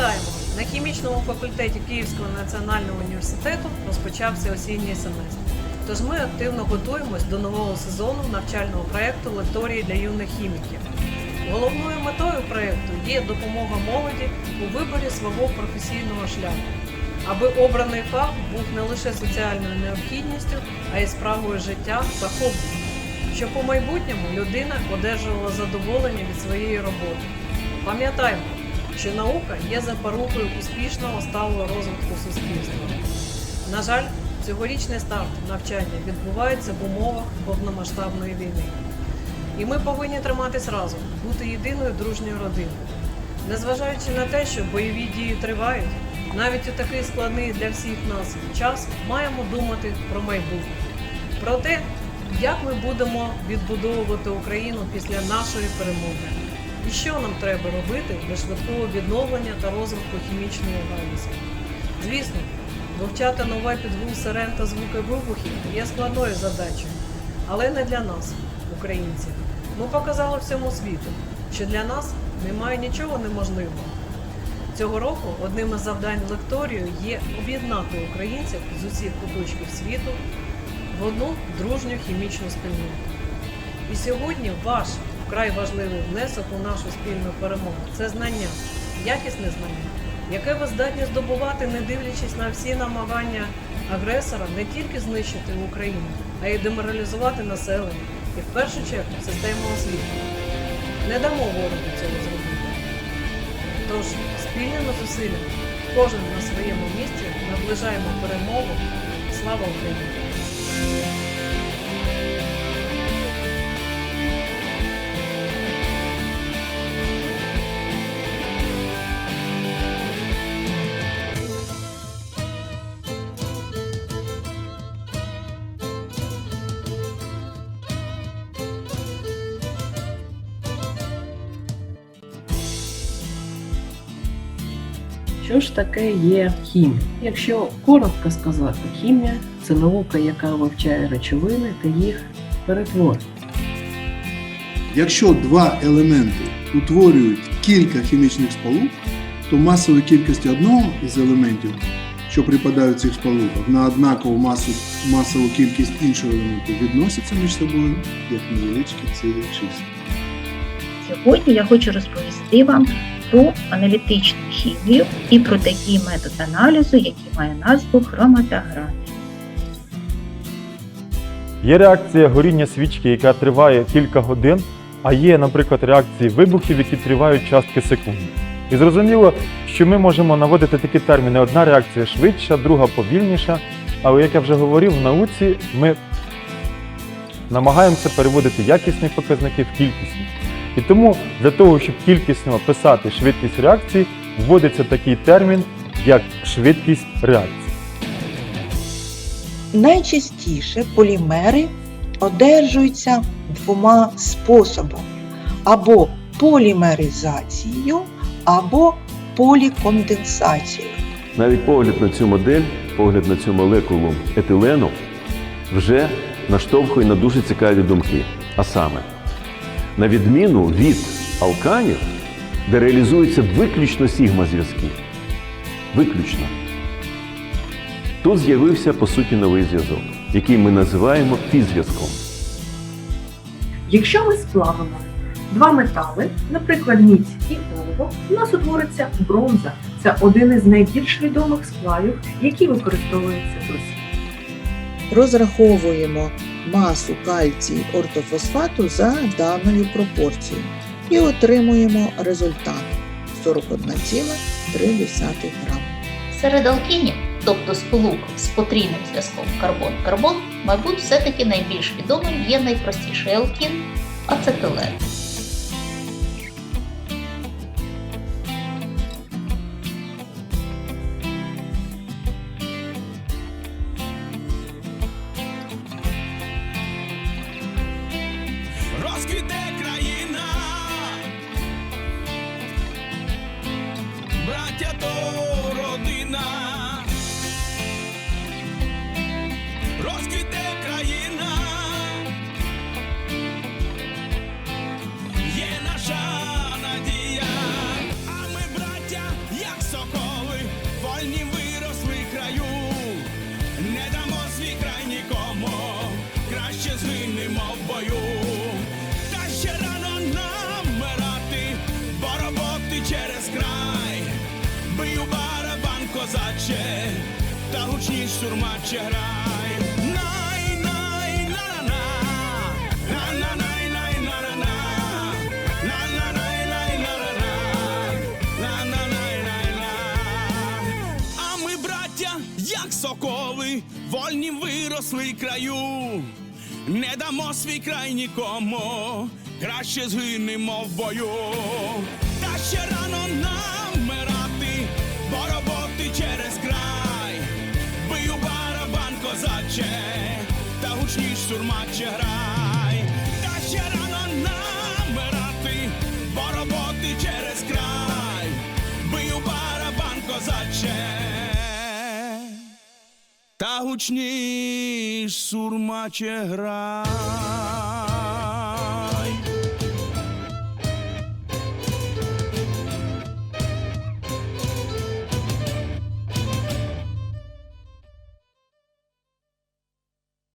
Вітаємо! На хімічному факультеті Київського національного університету розпочався осінній семестр. Тож ми активно готуємось до нового сезону навчального проєкту Лекторії для юних хіміків. Головною метою проєкту є допомога молоді у виборі свого професійного шляху, аби обраний фах був не лише соціальною необхідністю, а й справою життя та хобі, щоб у майбутньому людина одержувала задоволення від своєї роботи. Пам'ятаймо, що наука є запорукою успішного сталого розвитку суспільства. На жаль, цьогорічний старт навчання відбувається в умовах повномасштабної війни. І ми повинні триматись разом, бути єдиною дружньою родиною. Незважаючи на те, що бойові дії тривають, навіть у такий складний для всіх нас час маємо думати про майбутнє, про те, як ми будемо відбудовувати Україну після нашої перемоги. І що нам треба робити для швидкого відновлення та розвитку хімічної галузі. Звісно, вивчати нове підгул сирен та звуки вибухів є складною задачею, але не для нас, українців. Ми показали всьому світу, що для нас немає нічого неможливого. Цього року одним із завдань лекторію є об'єднати українців з усіх куточків світу в одну дружню хімічну спільноту. І сьогодні ваш вкрай важливий внесок у нашу спільну перемогу це знання, якісне знання, яке ви здатні здобувати, не дивлячись на всі намагання агресора не тільки знищити Україну, а й деморалізувати населення і в першу чергу систему освіти. Не дамо ворогу цього зробити. Тож спільними зусиллями, кожен на своєму місці наближаємо перемогу. Слава Україні! Що ж таке є хімія? Якщо коротко сказати, хімія це наука, яка вивчає речовини та їх перетворює. Якщо два елементи утворюють кілька хімічних сполук, то масової кількості одного із елементів, що припадають в цих сполуках, на однакову масу, масову кількість іншого елементу відносяться між собою як невеличкі цілі числа. Сьогодні я хочу розповісти вам про аналітичну хімію і про такий метод аналізу, який має назву хроматографія. Є реакція горіння свічки, яка триває кілька годин, а є, наприклад, реакції вибухів, які тривають частки секунди. І зрозуміло, що ми можемо наводити такі терміни: одна реакція швидша, друга повільніша. Але як я вже говорив, в науці ми намагаємося переводити якісні показники в кількісні. І тому для того, щоб кількісно описати швидкість реакції, вводиться такий термін, як швидкість реакції. Найчастіше полімери одержуються двома способами: або полімеризацією, або поліконденсацією. Навіть погляд на цю модель, погляд на цю молекулу етилену вже наштовхує на дуже цікаві думки. А саме, на відміну від алканів, де реалізуються виключно сігма-зв'язки. Виключно. Тут з'явився по суті новий зв'язок, який ми називаємо фізв'язком. Якщо ми сплавимо два метали, наприклад, мідь і олово, у нас утвориться бронза. Це один із найбільш відомих сплавів, який використовується досі. розраховуємо масу кальцій ортофосфату за даною пропорцією і отримуємо результат 41,3 грам. Серед алкінів, тобто сполук з потрійним зв'язком карбон-карбон, мабуть, все-таки найбільш відомим є найпростіший алкін ацетилен. Розквіте країна, браття то родина, розквіте Бию барабан козаче, та гучніш сурмаче грай. Най, най, на на на на на на на А ми, браття, як соколи, вольні виросли краю. Не дамо свій край нікому, краще згинемо в бою. Та ще рано роботи через край. Бию барабан козаче, та гучніш сурмаче грай. Та ще рано намирати, бо роботи через край. Бию барабан козаче, та гучніш сурмаче грай.